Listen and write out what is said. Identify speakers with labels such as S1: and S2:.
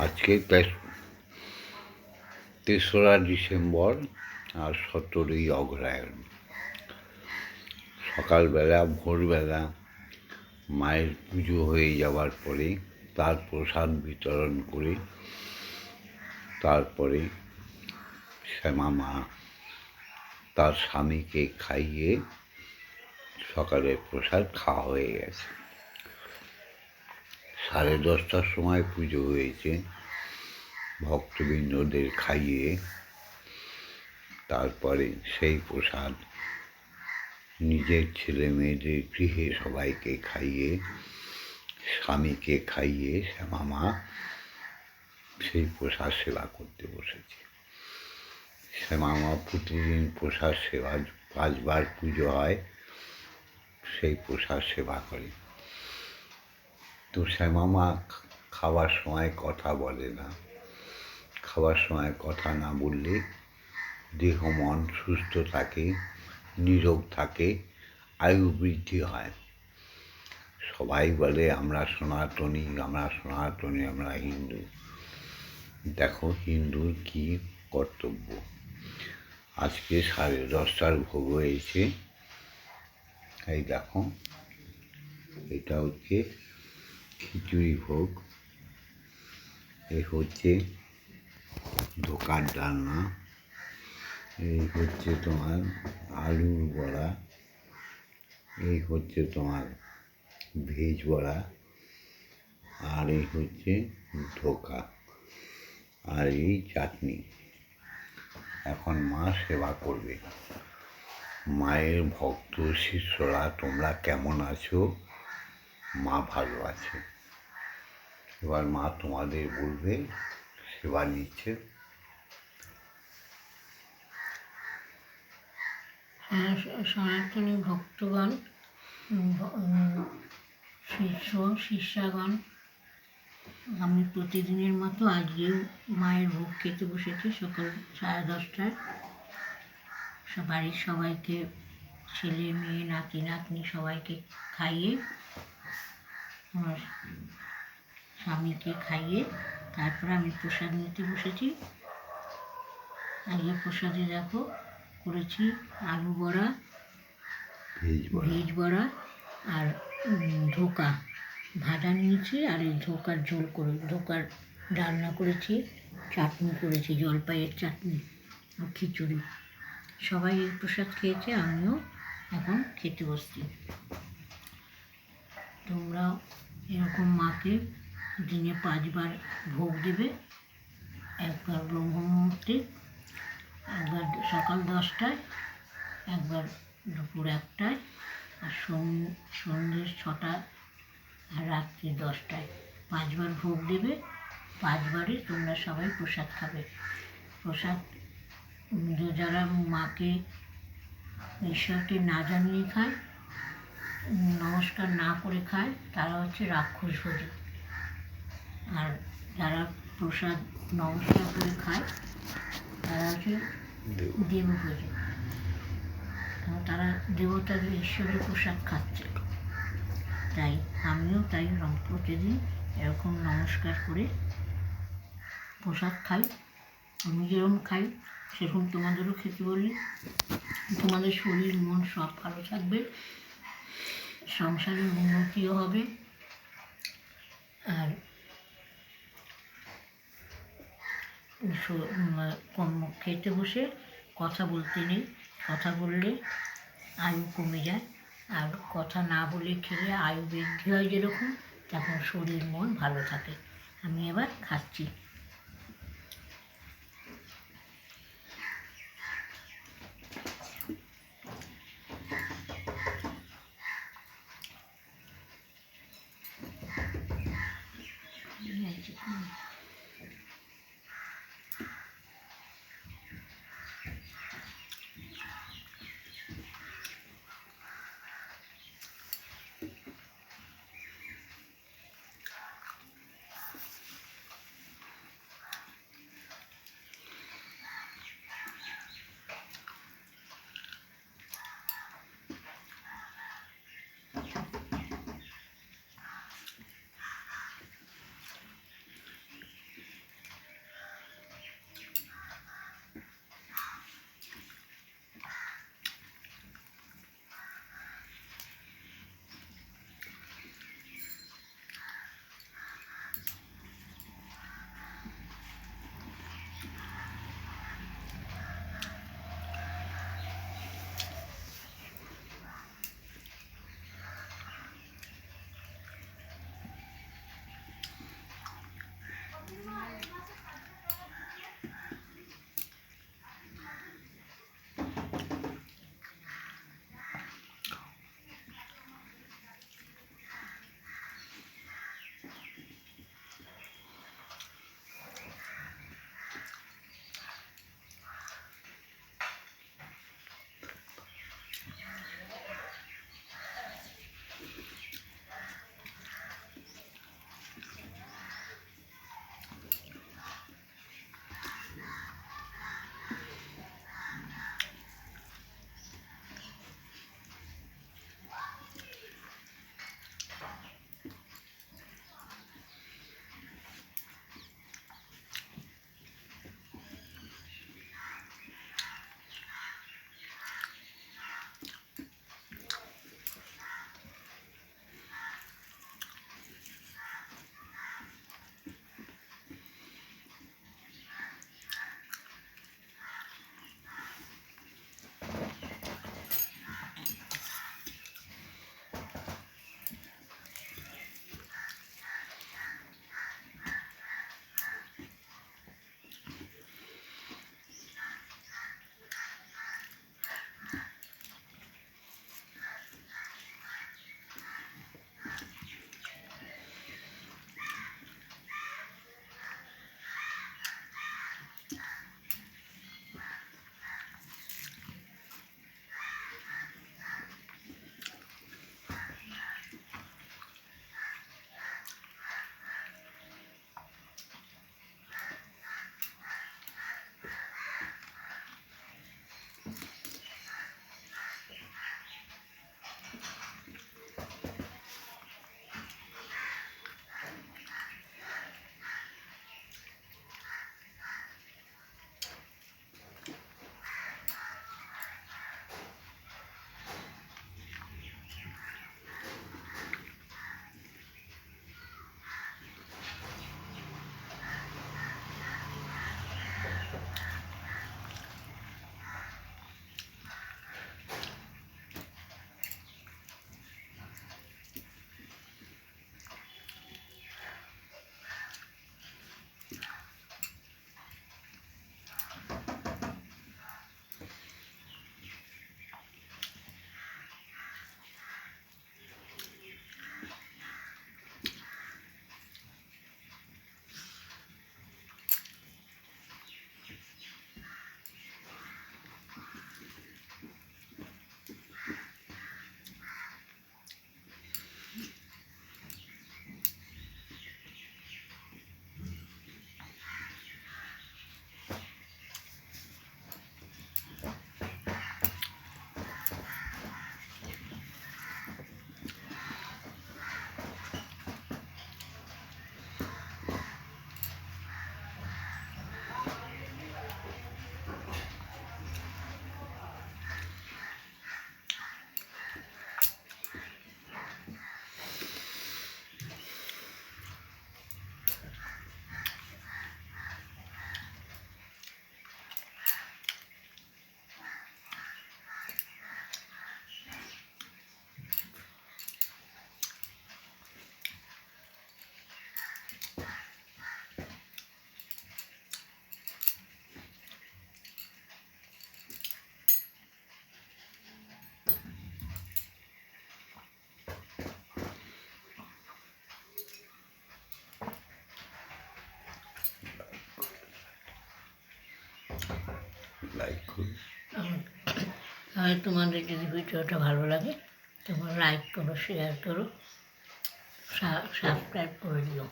S1: আজকে তেস- তেসরা ডিসেম্বর আর সতেরোই অগ্রহায়ণ। সকালবেলা, ভোরবেলা মায়ের পুজো হয়ে যাওয়ার পরে তার প্রসাদ বিতরণ করে তারপরে শ্যামা মা তার স্বামীকে খাইয়ে সকালের প্রসাদ খাওয়া হয়ে গেছে। সাড়ে দশটার সময় পুজো হয়েছে। ভক্তবৃন্দদের খাইয়ে তারপরে সেই প্রসাদ নিজের ছেলে মেয়েদের গৃহে সবাইকে খাইয়ে, স্বামীকে খাইয়ে শ্যামা মা সেই প্রসাদ সেবা করতে বসেছে। শ্যামা মা প্রতিদিন প্রসাদ সেবা পাঁচবার পুজো হয়, সেই প্রসাদ সেবা করে। তো শ্যামা মা খাওয়ার সময় কথা বলে না। খাওয়ার সময় কথা না বললে দেহ, মন সুস্থ থাকে, নিরোগ থাকে, আয়ু বৃদ্ধি হয়। সবাই বলে, আমরা সনাতনী আমরা সনাতনী, আমরা হিন্দু। দেখো, হিন্দুর কী কর্তব্য? আজকে সাড়ে দশটার ভোগ হয়েছে। এই দেখো, এটা হচ্ছে খিচুড়ি ভোগ এই হচ্ছে ধোকার ডালনা এই হচ্ছে তোমার আলুর বড়া এই হচ্ছে তোমার ভেজ বড়া, আর এই হচ্ছে ধোকা আর এই চাটনি। এখন মা সেবা করবে। মায়ের ভক্ত শিষ্যরা, তোমরা কেমন আছো? মা ভালো আছে। এবার মা তোমাদের বলবে সেবা নিচ্ছে।
S2: হ্যাঁ, সনাতনী ভক্তগণ শিষ্য শিষ্যাগণ আমি প্রতিদিনের মতো আজকেও মায়ের ভোগ খেতে বসেছি সকাল সাড়ে দশটায়। বাড়ির সবাইকে ছেলে মেয়ে নাতি নাতনি সবাইকে খাইয়ে আমার স্বামীকে খাইয়ে তারপরে আমি প্রসাদ নিতে বসেছি। আগে প্রসাদে দেখো করেছি আলু বড়া
S1: ভেজ বড়া।
S2: আর ধোকা। ভাজা নিয়েছি আর এই ধোকার ঝোল করে ধোকার ডালনা করেছি চাটনি করেছি জলপাইয়ের চাটনি আর খিচুড়ি। সবাই এই প্রসাদ খেয়েছে আমিও এখন খেতে বসছি। তোমরাও এরকম মাকে দিনে পাঁচবার ভোগ দেবে। একবার ব্রহ্ম মুহূর্তে একবার সকাল দশটায়, একবার দুপুর একটায়, আর সন- সন্ধ্যে ছটা, আর রাত্রি দশটায়। পাঁচবার ভোগ দেবে, পাঁচবারই তোমরা সবাই প্রসাদ খাবে। প্রসাদ যারা মাকে ঈশ্বরকে না জানিয়ে খায় নমস্কার না করে খায় তারা হচ্ছে রাক্ষস ভোজী আর যারা প্রসাদ নমস্কার করে খায় তারা হচ্ছে
S1: দেব।
S2: দেবভোজী তারা দেবতাদের ঈশ্বরের প্রসাদ খাচ্ছে। তাই আমিও তাই প্রতিদিন এরকম নমস্কার করে প্রসাদ খাই আমি যেরকম খাই সেরকম তোমাদেরও খেতে বলি। তোমাদের শরীর মন সব ভালো থাকবে। সংসারের উন্নতিও হবে। আর খেতে বসে কথা বলতে নেই, কথা বললে আয়ু কমে যায়। আর কথা না বলে খেলে আয়ু বৃদ্ধি হয় যেরকম, তখন শরীর মন ভালো থাকে। আমি এবার খাচ্ছি।
S1: লাইক করো
S2: আর তোমাদের যদি ভিডিওটা ভালো লাগে, তোমার লাইক করো শেয়ার করো সাবস্ক্রাইব করে দিও।